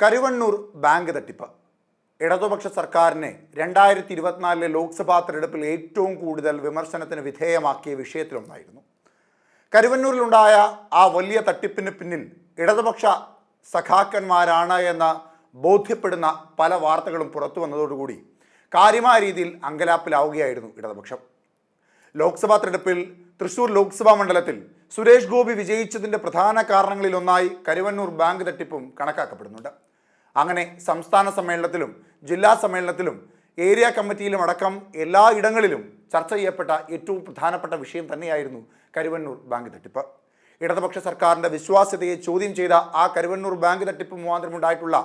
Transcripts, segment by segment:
Karuvannur bank തട്ടിപ്പ്. ഇടതുപക്ഷ സർക്കാരിനെ രണ്ടായിരത്തി ഇരുപത്തിനാലിലെ ലോക്സഭാ തെരഞ്ഞെടുപ്പിൽ ഏറ്റവും കൂടുതൽ വിമർശനത്തിന് വിധേയമാക്കിയ വിഷയത്തിലൊന്നായിരുന്നു. കരുവന്നൂരിലുണ്ടായ ആ വലിയ തട്ടിപ്പിന് പിന്നിൽ ഇടതുപക്ഷ സഖാക്കന്മാരാണ് എന്ന് ബോധ്യപ്പെടുന്ന പല വാർത്തകളും പുറത്തു വന്നതോടുകൂടി കാര്യമായ രീതിയിൽ അങ്കലാപ്പിലാവുകയായിരുന്നു ഇടതുപക്ഷം. ലോക്സഭാ തെരഞ്ഞെടുപ്പിൽ തൃശൂർ ലോക്സഭാ മണ്ഡലത്തിൽ സുരേഷ് ഗോപി വിജയിച്ചതിന്റെ പ്രധാന കാരണങ്ങളിലൊന്നായി കരുവന്നൂർ ബാങ്ക് തട്ടിപ്പും കണക്കാക്കപ്പെടുന്നുണ്ട്. അങ്ങനെ സംസ്ഥാന സമ്മേളനത്തിലും ജില്ലാ സമ്മേളനത്തിലും ഏരിയ കമ്മിറ്റിയിലും അടക്കം എല്ലാ ഇടങ്ങളിലും ചർച്ച ചെയ്യപ്പെട്ട ഏറ്റവും പ്രധാനപ്പെട്ട വിഷയം തന്നെയായിരുന്നു കരുവന്നൂർ ബാങ്ക് തട്ടിപ്പ്. ഇടതുപക്ഷ സർക്കാരിന്റെ വിശ്വാസ്യതയെ ചോദ്യം ചെയ്ത ആ കരുവന്നൂർ ബാങ്ക് തട്ടിപ്പ് മുഖാന്തരമുണ്ടായിട്ടുള്ള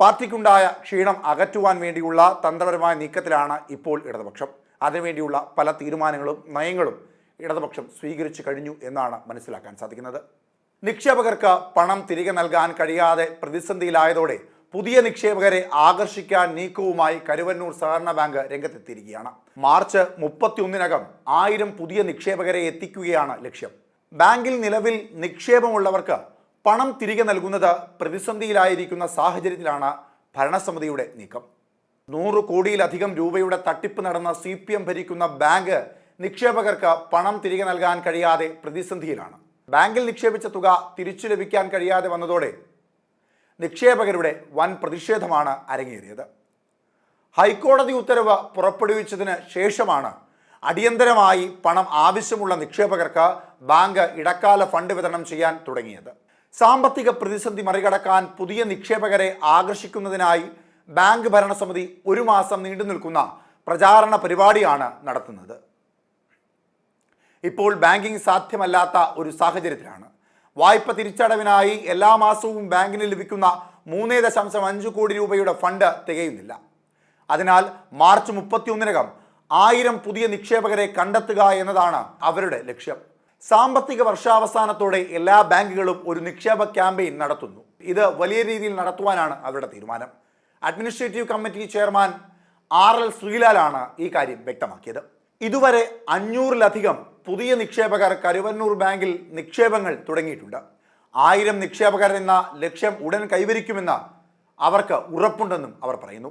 പാർട്ടിക്കുണ്ടായ ക്ഷീണം അകറ്റുവാൻ വേണ്ടിയുള്ള തന്ത്രപരമായ നീക്കത്തിലാണ് ഇപ്പോൾ ഇടതുപക്ഷം. അതിനുവേണ്ടിയുള്ള പല തീരുമാനങ്ങളും നയങ്ങളും ഇടതുപക്ഷം സ്വീകരിച്ചു കഴിഞ്ഞു എന്നാണ് മനസ്സിലാക്കാൻ സാധിക്കുന്നത്. നിക്ഷേപകർക്ക് പണം തിരികെ നൽകാൻ കഴിയാതെ പ്രതിസന്ധിയിലായതോടെ പുതിയ നിക്ഷേപകരെ ആകർഷിക്കാൻ നീക്കവുമായി കരുവന്നൂർ സഹകരണ ബാങ്ക് രംഗത്തെത്തിയിരിക്കുകയാണ്. മാർച്ച് മുപ്പത്തിയൊന്നിനകം ആയിരം പുതിയ നിക്ഷേപകരെ എത്തിക്കുകയാണ് ലക്ഷ്യം. ബാങ്കിൽ നിലവിൽ നിക്ഷേപമുള്ളവർക്ക് പണം തിരികെ നൽകുന്നത് പ്രതിസന്ധിയിലായിരിക്കുന്ന സാഹചര്യത്തിലാണ് ഭരണസമിതിയുടെ നീക്കം. നൂറ് കോടിയിലധികം രൂപയുടെ തട്ടിപ്പ് നടന്ന സി പി എം ഭരിക്കുന്ന ബാങ്ക് നിക്ഷേപകർക്ക് പണം തിരികെ നൽകാൻ കഴിയാതെ പ്രതിസന്ധിയിലാണ്. ബാങ്കിൽ നിക്ഷേപിച്ച തുക തിരിച്ചു ലഭിക്കാൻ കഴിയാതെ വന്നതോടെ നിക്ഷേപകരുടെ വൻ പ്രതിഷേധമാണ് അരങ്ങേറിയത്. ഹൈക്കോടതി ഉത്തരവ് പുറപ്പെടുവിച്ചതിന് ശേഷമാണ് അടിയന്തരമായി പണം ആവശ്യമുള്ള നിക്ഷേപകർക്ക് ബാങ്ക് ഇടക്കാല ഫണ്ട് വിതരണം ചെയ്യാൻ തുടങ്ങിയത്. സാമ്പത്തിക പ്രതിസന്ധി മറികടക്കാൻ പുതിയ നിക്ഷേപകരെ ആകർഷിക്കുന്നതിനായി ബാങ്ക് ഭരണസമിതി ഒരു മാസം നീണ്ടു നിൽക്കുന്ന പ്രചാരണ പരിപാടിയാണ് നടത്തുന്നത്. ഇപ്പോൾ ബാങ്കിംഗ് സാധ്യമല്ലാത്ത ഒരു സാഹചര്യത്തിലാണ്. വായ്പ തിരിച്ചടവിനായി എല്ലാ മാസവും ബാങ്കിന് ലഭിക്കുന്ന മൂന്നേ ദശാംശം അഞ്ച് കോടി രൂപയുടെ ഫണ്ട് തികയുന്നില്ല. അതിനാൽ മാർച്ച് മുപ്പത്തിയൊന്നിനകം ആയിരം പുതിയ നിക്ഷേപകരെ കണ്ടെത്തുക എന്നതാണ് അവരുടെ ലക്ഷ്യം. സാമ്പത്തിക വർഷാവസാനത്തോടെ എല്ലാ ബാങ്കുകളും ഒരു നിക്ഷേപ ക്യാമ്പയിൻ നടത്തുന്നു. ഇത് വലിയ രീതിയിൽ നടത്തുവാനാണ് അവരുടെ തീരുമാനം. Administrative committee chairman R L ശ്രീലാലാണ് ഈ കാര്യം വ്യക്തമാക്കിയത്. ഇതുവരെ അഞ്ഞൂറിലധികം പുതിയ നിക്ഷേപകർ കരുവന്നൂർ ബാങ്കിൽ നിക്ഷേപങ്ങൾ തുടങ്ങിയിട്ടുണ്ട്. ആയിരം നിക്ഷേപകർ എന്ന ലക്ഷ്യം ഉടൻ കൈവരിക്കുമെന്ന് അവർക്ക് ഉറപ്പുണ്ടെന്നും അവർ പറയുന്നു.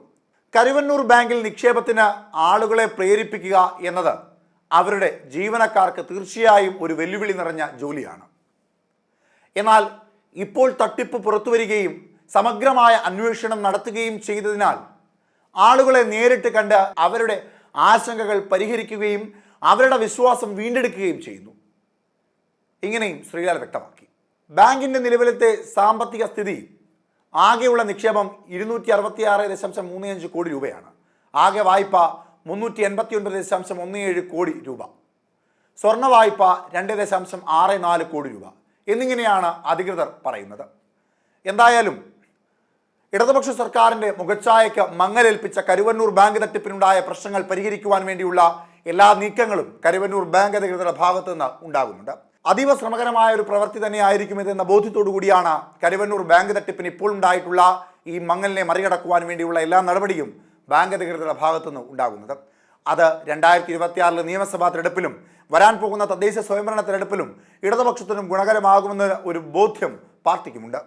കരുവന്നൂർ ബാങ്കിൽ നിക്ഷേപത്തിന് ആളുകളെ പ്രേരിപ്പിക്കുക എന്നത് അവരുടെ ജീവനക്കാർക്ക് തീർച്ചയായും ഒരു വെല്ലുവിളി നിറഞ്ഞ ജോലിയാണ്. എന്നാൽ ഇപ്പോൾ തട്ടിപ്പ് പുറത്തുവരികയും സമഗ്രമായ അന്വേഷണം നടത്തുകയും ചെയ്തതിനാൽ ആളുകളെ നേരിട്ട് കണ്ട് അവരുടെ ആശങ്കകൾ പരിഹരിക്കുകയും അവരുടെ വിശ്വാസം വീണ്ടെടുക്കുകയും ചെയ്യുന്നു. ഇങ്ങനെയും ശ്രീലാൽ വ്യക്തമാക്കി. ബാങ്കിന്റെ നിലവിലത്തെ സാമ്പത്തിക സ്ഥിതി ആകെയുള്ള നിക്ഷേപം ഇരുന്നൂറ്റി അറുപത്തി ആറ് ദശാംശം മൂന്ന് അഞ്ച് കോടി രൂപയാണ്. ആകെ വായ്പ മുന്നൂറ്റി എൺപത്തി ഒൻപത് ദശാംശം ഒന്ന് ഏഴ് കോടി രൂപ. സ്വർണ വായ്പ രണ്ട് ദശാംശം ആറ് നാല് കോടി രൂപ. എന്നിങ്ങനെയാണ് അധികൃതർ പറയുന്നത്. എന്തായാലും ഇടതുപക്ഷ സർക്കാരിന്റെ മുഖച്ഛായയ്ക്ക് മങ്ങലേൽപ്പിച്ച കരുവന്നൂർ ബാങ്ക് തട്ടിപ്പിനുണ്ടായ പ്രശ്നങ്ങൾ പരിഹരിക്കുവാൻ വേണ്ടിയുള്ള എല്ലാ നീക്കങ്ങളും കരുവന്നൂർ ബാങ്ക് അധികൃതരുടെ ഭാഗത്തു നിന്ന് ഉണ്ടാകുന്നുണ്ട്. അതീവ ശ്രമകരമായ ഒരു പ്രവൃത്തി തന്നെയായിരിക്കും ഇതെന്ന ബോധ്യത്തോടു കൂടിയാണ് കരുവന്നൂർ ബാങ്ക് തട്ടിപ്പിന് ഇപ്പോൾ ഉണ്ടായിട്ടുള്ള ഈ മങ്ങലിനെ മറികടക്കുവാൻ വേണ്ടിയുള്ള എല്ലാ നടപടിയും ബാങ്ക് അധികൃതരുടെ ഭാഗത്തു നിന്ന് ഉണ്ടാകുന്നത്. അത് രണ്ടായിരത്തി ഇരുപത്തിയാറിലെ നിയമസഭാ തെരഞ്ഞെടുപ്പിലും വരാൻ പോകുന്ന തദ്ദേശ സ്വയംഭരണ തെരഞ്ഞെടുപ്പിലും ഇടതുപക്ഷത്തിനും ഗുണകരമാകുമെന്ന ഒരു ബോധ്യം പാർട്ടിക്കുമുണ്ട്.